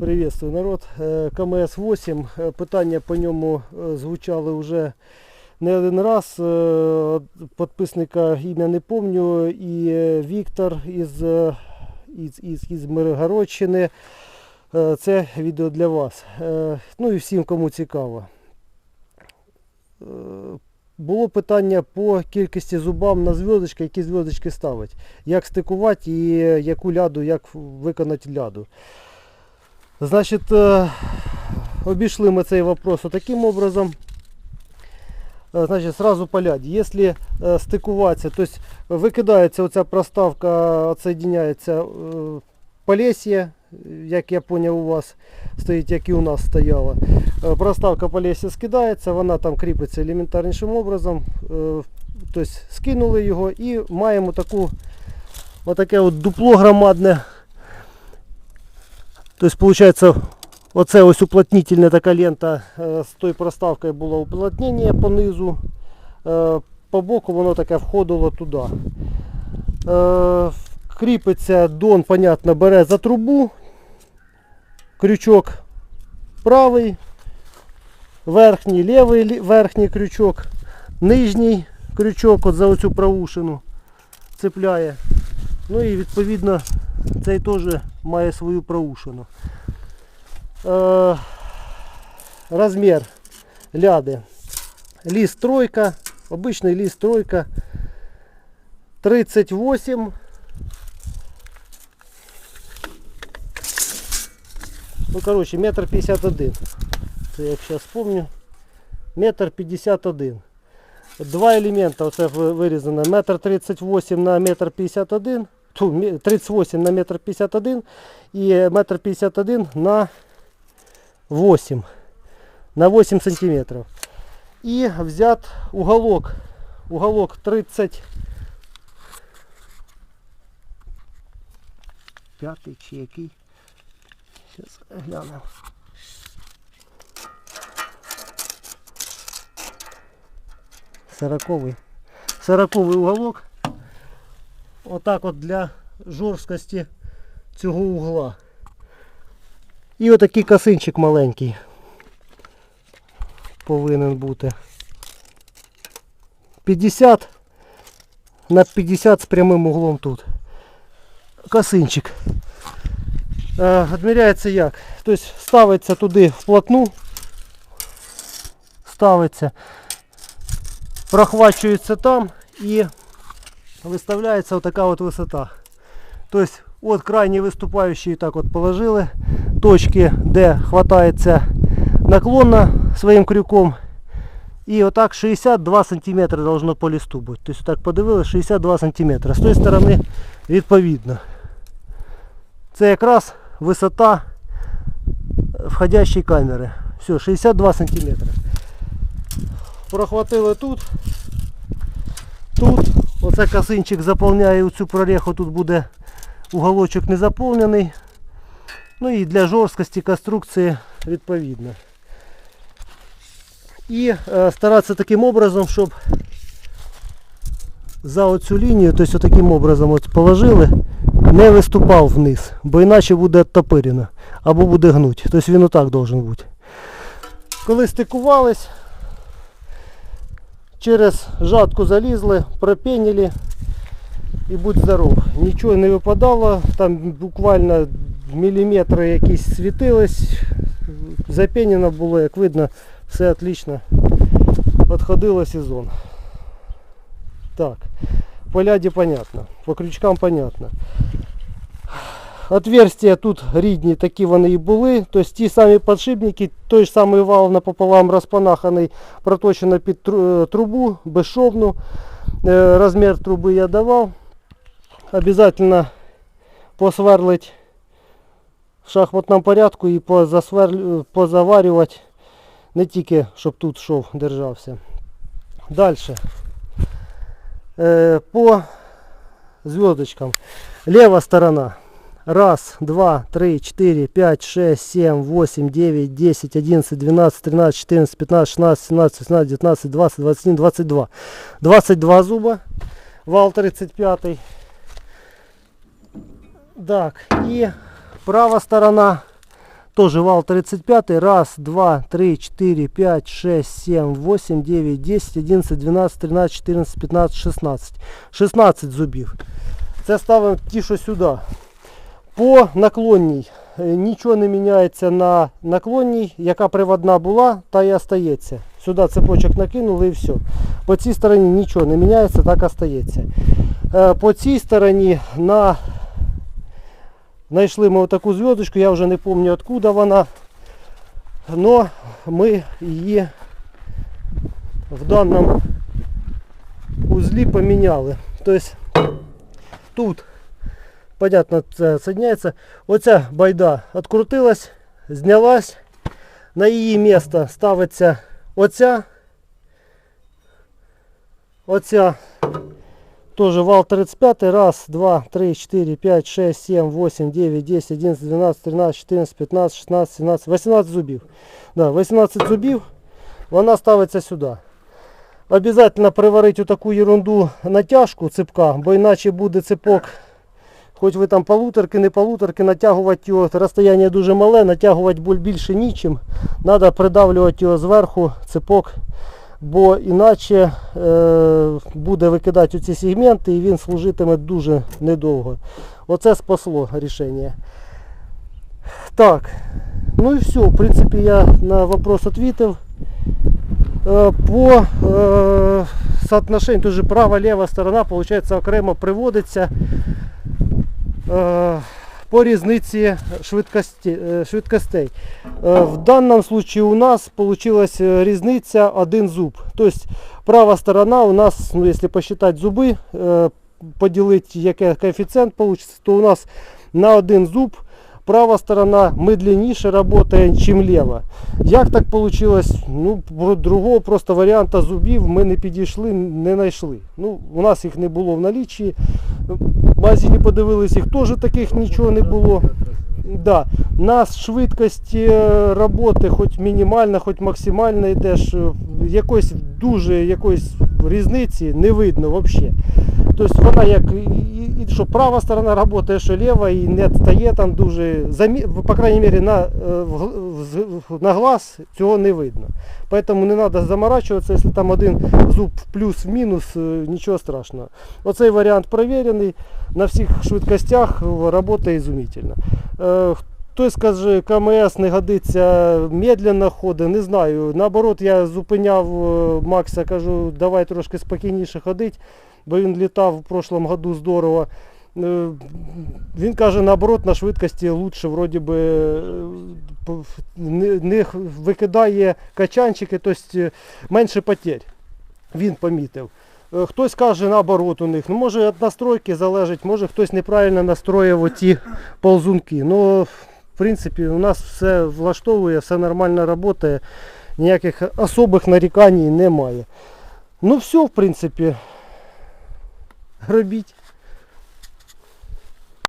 Приветствую народ. Е, КМС-8. Е, Питання по ньому е, звучали вже не один раз. Підписника ім'я не помню. І Віктор із, із, із, із Миргородщини. Це відео для вас. Ну і всім, кому цікаво. Було питання по кількості зубам на зв'язочки, які зв'язочки ставити. Як стикувати і яку ляду, як виконати ляду. Значить, е, обійшли ми цей вопрос таким образом. Е, Значить, сразу по ляді. Якщо е, стикуватися, то есть викидається оця проставка, відсоединяється е, полесье, як я поняв у вас стоїть, як і у нас стояла. Проставка полесья скидається, вона там кріпиться елементарнішим образом. Е, Тобто скинули його і маємо таку, отаке от дупло громадне. Тобто, получается, оце ось уплотнительна така лента з тою проставкою було уплотнення по низу. Е, По боку воно таке входило туди. Е, Кріпиться дон, понятно, бере за трубу. Крючок правий, верхній, лівий лі- верхній крючок, нижній крючок от за оцю правушину цепляє. Ну і відповідно цей теж має свою проушину. Е, розмір ляди. Ліс тройка, обичний ліс тройка. 38. Ну, короче, метр 51. Це я зараз помню. Метр 51. Два елемента оце ви- вирізано. Метр 38 на метр 51. Ту, мі- 38 на метр 51 і метр 51 на 8. На 8 сантиметров. І взят уголок. Уголок 30. П'ятий чи який? Зараз глянемо. Сороковий. Сороковий уголок. Отак от для жорсткості цього угла. І отакий косинчик маленький повинен бути. 50 на 50 з прямим углом тут. Косинчик. Е, Відміряється як? Тобто ставиться туди вплотну. Ставиться, прохвачується там і виставляється отака от висота. Тобто от крайні виступаючі так от положили точки, де хватається наклонно своїм крюком. І отак 62 см должно по листу бути. Тобто так подивилися 62 см. З тої сторони відповідно. Це якраз висота входящої камери. Все, 62 см. Прохватили тут. Тут. Оце косинчик заповняє цю прореху, тут буде уголочок не заповнений. Ну і для жорсткості конструкції відповідно. І е, старатися таким образом, щоб за оцю лінію, тобто таким образом от положили, не виступав вниз, бо іначе буде оттопирено або буде гнуть. Тобто він отак должен бути. Коли стикувались, через жатку залізли, пропенили і будь здоров. Нічого не випадало, там буквально міліметри якісь світились, запенено було, як видно, все отлично подходило сезон. Так, по ляді понятно, по крючкам понятно. Отверстия тут рідні, такі вони і були. Тобто ті самі подшипники, той ж самий вал напополам розпанаханий, проточено під е, трубу, безшовну. Е, Розмір труби я давав. Обязательно посверлить в шахматному порядку і позасверль- позаварювати не тільки, щоб тут шов держався. Далі. Е, по зв'язочкам. Лева сторона. Раз, два, три, четыре, пять, шесть, семь, восемь, девять, десять, одиннадцать, двенадцать, тринадцать, четырнадцать, пятнадцать, шестнадцать, семнадцать, восемнадцать, девятнадцать, двадцать, двадцать один, двадцать два. Двадцать два зуба. Вал 35. Так, і права сторона Тоже вал 35. Раз, два, три, четыре, пять, шесть, семь, восемь, девять, десять, одиннадцать, двенадцать, тринадцять, чотирнадцять, п'ятнадцять, шістнадцять. 16 зубів. Це ставимо ті, що сюди. По наклонній е, нічого не міняється на наклонній, яка приводна була, та і остається. Сюди цепочок накинули і все. По цій стороні нічого не міняється, так остається. Е, По цій стороні на знайшли ми таку зв'язочку, я вже не пам'ятаю откуда вона. Но ми її в даному узлі поміняли. Тобто тут понятно, це соединяється. Оця байда відкрутилась, знялась. На її місце ставиться оця. Оця теж вал 35. Раз, два, три, чотири, п'ять, шесть, сім, восемь, дев'ять, десять, одинадцять, дванадцять, тринадцять, чотирнадцять, п'ятнадцять, шістнадцять, сімнадцять, 18 зубів. Да, 18 зубів. Вона ставиться сюди. Обязательно приварити таку ерунду натяжку цепка, бо іначе буде цепок Хоч ви там полуторки, не полуторки, натягувати його, розстояння дуже мале, натягувати буль- більше нічим. Треба придавлювати його зверху, цепок, бо іначе е, буде викидати оці сегменти і він служитиме дуже недовго. Оце спасло рішення. Так, ну і все, в принципі, я на вопрос відповів. Е, По е, соотношению, тоже права-лева сторона, получается, окремо приводиться. Е, по різниці швидкості, е, швидкостей. Е, В даному случае у нас е, різниця один зуб. Тобто права сторона у нас, ну, якщо посчитати зуби, поділити який коефіцієнт получится, то у нас на один зуб права сторона медленніше працює, ніж ліва. Як так вийшло? Ну, другого просто варіанта зубів ми не підійшли, не знайшли. Ну, у нас їх не було в налічі. В магазині подивились, їх теж таких нічого не було. Да. Нас швидкості е, роботи, хоч мінімальна, хоч максимальна, йдеш, е, якоїсь дуже якоїсь різниці не видно взагалі. Тобто вона як і, що права сторона працює, що ліва, і не стає там дуже, по крайній мірі на, з- на глаз цього не видно. Поэтому не треба заморачуватися, якщо там один зуб в плюс в мінус, е, нічого страшного. Оцей варіант перевірений на всіх швидкостях, працює ізумительно. Е, Хтось каже, КМС не годиться медленно ходить, не знаю. Наоборот, я зупиняв Макса, кажу, давай трошки спокійніше ходить, бо він літав в прошлому году здорово. Е, Він каже, наоборот, на швидкості лучше вроді би е, не, викидає качанчики, тобто менше потерь. Він помітив. Е, Хтось каже наоборот у них. Ну, може від настройки залежить, може хтось неправильно настроїв оті ползунки. Ну, в принципі, у нас все влаштовує, все нормально працює, ніяких особих нарікань немає. Ну все, в принципі, робіть.